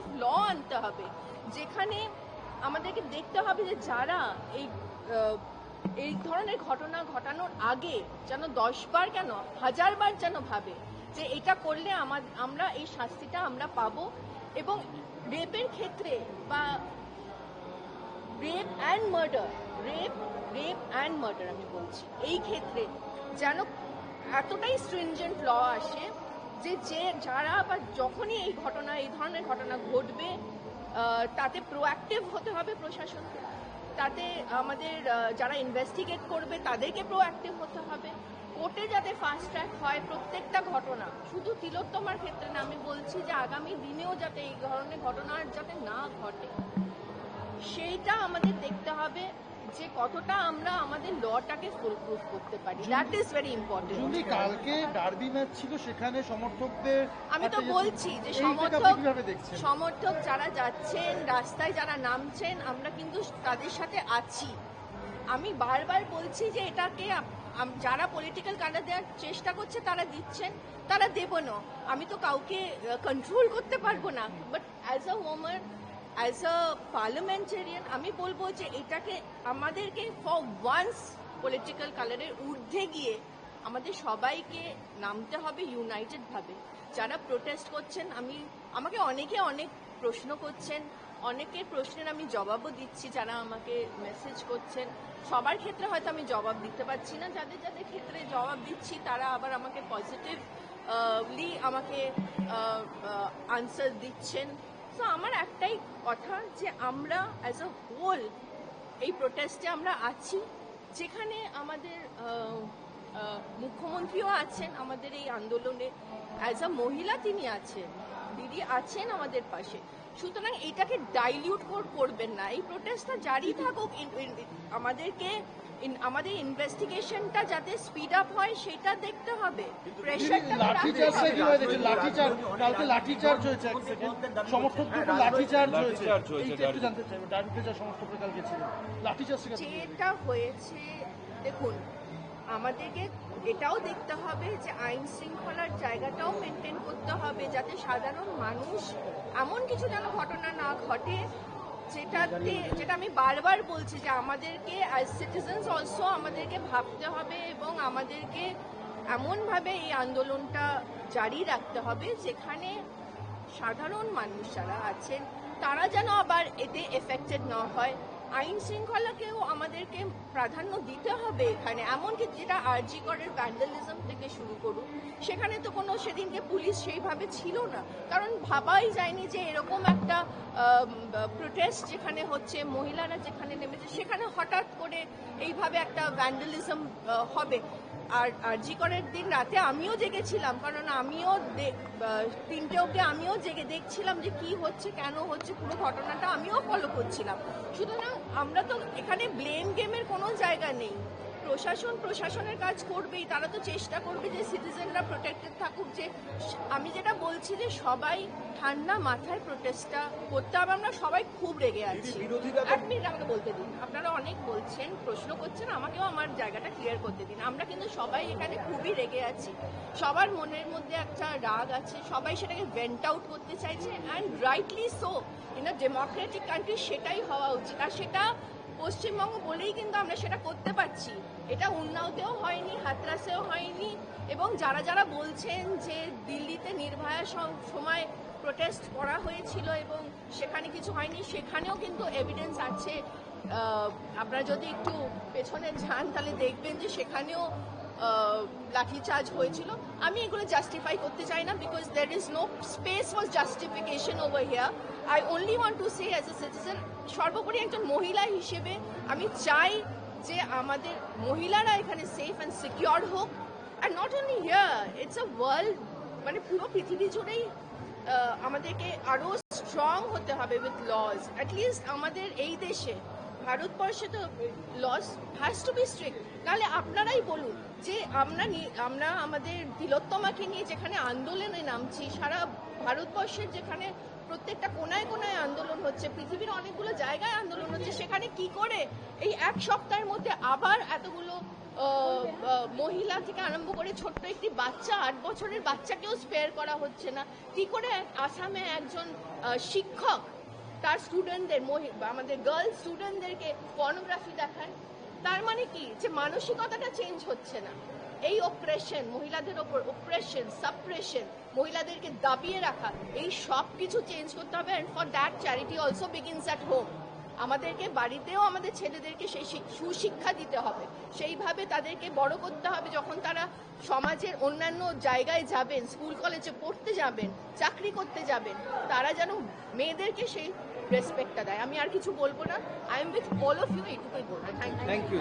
Of law আনতে হবে। যেখানে আমাদেরকে দেখতে হবে যে যারা এই এই ধরনের ঘটনা ঘটানোর আগে যেন দশবার কেন হাজারবার যেন ভাবে যে এটা করলে আমার, আমরা এই শাস্তিটা আমরা পাবো এবং রেপের ক্ষেত্রে বা rape and murder, rape rape and murder আমি বলছি। এই ক্ষেত্রে যেন এতটাই স্ট্রিনজেন্ট ল আসে যে যে যারা বা যখনই এই ঘটনা, এই ধরনের ঘটনা ঘটবে তাতে প্রোঅ্যাক্টিভ হতে হবে প্রশাসনকে। তাতে আমাদের যারা ইনভেস্টিগেট করবে, তাদেরকে প্রোঅ্যাক্টিভ হতে হবে। কোর্টে যাতে ফাস্ট ট্র্যাক হয় প্রত্যেকটা ঘটনা, শুধু তিলোত্তমার ক্ষেত্রে না, আমি বলছি যে আগামী দিনেও যাতে এই ধরনের ঘটনা যাতে না ঘটে, সেইটা আমাদের দেখতে হবে। যে কতটা আমরা আমাদের লটাকে ফুল প্রুফ করতে পারি দ্যাট ইজ ভেরি ইম্পর্টেন্ট জুলি কালকে ডার্বি ম্যাচ ছিল সেখানে সমর্থকদের আমি তো বলছি যে সমর্থক কীভাবে দেখছেন? সমর্থক যারা যাচ্ছেন রাস্তায় যারা নামছেন আমরা কিন্তু তাদের সাথে আছি। আমি বারবার বলছি যে এটাকে যারা পলিটিক্যাল কার্ডার দেওয়ার চেষ্টা করছে তারা দিচ্ছেন তারা দেব না। আমি তো কাউকে কন্ট্রোল করতে পারব না। বাট অ্যাজ আ ওয়ামান অ্যাজ আ পার্লামেন্টারিয়ান আমি বলব যে এটাকে আমাদেরকে ফর ওয়ান্স পলিটিক্যাল কালারের ঊর্ধ্বে গিয়ে আমাদের সবাইকে নামতে হবে ইউনাইটেড ভাবে। যারা প্রোটেস্ট করছেন, আমি, আমাকে অনেকে অনেক প্রশ্ন করছেন অনেকের প্রশ্নের আমি জবাবও দিচ্ছি যারা আমাকে মেসেজ করছেন। সবার ক্ষেত্রে হয়তো আমি জবাব দিতে পারছি না। যাদের যাদের ক্ষেত্রে জবাব দিচ্ছি, তারা আবার আমাকে পজিটিভলি আমাকে আনসার দিচ্ছেন। তো আমার একটাই কথা যে আমরা অ্যাজ আ হোল এই প্রোটেস্টে আমরা আছি, যেখানে আমাদের মুখ্যমন্ত্রীও আছেন, আমাদের এই আন্দোলনে অ্যাজ আ মহিলা তিনি আছেন, দিদি আছেন আমাদের পাশে। সুতরাং এটাকে ডাইলিউট করবেন না। এই প্রোটেস্টটা জারি থাকুক আমাদেরকে আমাদের ইনভেস্টিগেশনটা যাতে স্পিড আপ হয় সেটা দেখতে হবে। প্রেশারটা লাঠিচার্জটা কীভাবে দেখছেন লাঠিচার্জ কালকে লাঠিচার্জ হয়েছে এক সেকেন্ড সমর্থকদের উপর লাঠিচার্জ হয়েছে। লাঠিচার্জ একটু জানতে চাইব ডার্বিতে যা কালকে ছিল লাঠিচার্জটা কীভাবে যেটা হয়েছে দেখুন আমাদেরকে এটাও দেখতে হবে যে আইন শৃঙ্খলার জায়গাটাও মেনটেন করতে হবে যাতে সাধারণ মানুষ এমন কিছু যেন ঘটনা না ঘটে যেটাতে যেটা আমি বারবার বলছি যে আমাদেরকে অ্যাজ সিটিজেন্স অলসো আমাদেরকে ভাবতে হবে এবং আমাদেরকে এমনভাবে এই আন্দোলনটা জারি রাখতে হবে যেখানে সাধারণ মানুষ যারা আছেন, তারা যেন আবার এতে এফেক্টেড না হয়। আইন শৃঙ্খলাকেও আমাদেরকে প্রাধান্য দিতে হবে এখানে এমনকি যেটা আরজি করের ভ্যান্ডালিজম থেকে শুরু করুন সেখানে তো কোনো সেদিনকে পুলিশ সেইভাবে ছিল না। কারণ ভাবাই যায়নি যে এরকম একটা প্রোটেস্ট যেখানে হচ্ছে, মহিলারা যেখানে নেমেছে, সেখানে হঠাৎ করে এইভাবে একটা ভ্যান্ডালিজম হবে। আর আরজি করের দিন রাতে আমিও জেগেছিলাম, কারণ আমিও তিনটে অবধি আমিও জেগে দেখছিলাম যে কি হচ্ছে, কেন হচ্ছে, পুরো ঘটনাটা আমিও ফলো করছিলাম। সুতরাং আমরা তো এখানে ব্লেম গেমের কোনো জায়গা নেই। প্রশাসন প্রশাসনের কাজ করবেই। তারা তো চেষ্টা করবে যে সিটিজেনরা প্রোটেক্টেড থাকুক। যে আমি যেটা বলছি যে সবাই ঠান্ডা মাথায় প্রোটেস্টটা করতে হবে। আমরা সবাই খুব রেগে আছি। এক মিনিট আমাকে বলতে দিন। আপনারা অনেক বলছেন প্রশ্ন করছেন আমাকেও আমার জায়গাটা ক্লিয়ার করতে দিন। আমরা কিন্তু সবাই এখানে খুবই রেগে আছি। সবার মনের মধ্যে একটা রাগ আছে। সবাই সেটাকে ভেন্ট আউট করতে চাইছে and rightly so in a democratic country সেটাই হওয়া উচিত। আর সেটা পশ্চিমবঙ্গ বলেই কিন্তু আমরা সেটা করতে পারছি। এটা উন্নাওতেও হয়নি, হাতরাসেও হয়নি এবং যারা যারা বলছেন যে দিল্লিতে নির্ভয়া সম- সময় প্রোটেস্ট করা হয়েছিল এবং সেখানে কিছু হয়নি, সেখানেও কিন্তু এভিডেন্স আছে। আপনারা যদি একটু পেছনে যান তাহলে দেখবেন যে সেখানেও লাঠিচার্জ হয়েছিল। আমি এগুলো জাস্টিফাই করতে চাই না because there is no space for justification over here I only want to say as a citizen সর্বোপরি একজন মহিলা হিসেবে আমি চাই যে আমাদের মহিলারা এখানে সেফ অ্যান্ড সিকিওর হোক। আর not only here it's a world মানে পুরো পৃথিবী জুড়েই আমাদেরকে আরও স্ট্রং হতে হবে উইথ লজ অ্যাটলিস্ট আমাদের এই দেশে ভারতবর্ষে তো laws has to be strict নাহলে আপনারাই বলুন যে আমরা আমরা আমাদের তিলোত্তমাকে নিয়ে যেখানে আন্দোলনে নামছি, সারা ভারতবর্ষের যেখানে প্রত্যেকটা কোনায় কোনায় আন্দোলন হচ্ছে, পৃথিবীর অনেকগুলো জায়গায় আন্দোলন হচ্ছে, সেখানে কি করে এই এক সপ্তাহের মধ্যে আবার এতগুলো মহিলা থেকে আরম্ভ করে ছোট্ট একটি বাচ্চা, আট বছরের বাচ্চাকেও স্পেয়ার করা হচ্ছে না। কি করে আসামে একজন শিক্ষক তার স্টুডেন্টদের আমাদের গার্ল স্টুডেন্টদেরকে পর্নোগ্রাফি দেখান তার মানে কি? যে মানসিকতাটা চেঞ্জ হচ্ছে না। এই অপ্রেশন মহিলাদের ওপর অপ্রেশন সাপ্রেশন মহিলাদেরকে দাবিয়ে রাখা, এই সব কিছু চেঞ্জ করতে হবে। And for that charity also begins at home আমাদেরকে বাড়িতেও আমাদের ছেলেদেরকে সেই সুশিক্ষা দিতে হবে। সেইভাবে তাদেরকে বড় করতে হবে যখন তারা সমাজের অন্যান্য জায়গায় যাবেন, স্কুল, কলেজে পড়তে যাবেন, চাকরি করতে যাবেন, তারা যেন মেয়েদেরকে সেই রেসপেক্টটা দেয়। আমি আর কিছু বলব না। I am with all of you এইটুকুই বলব। Thank you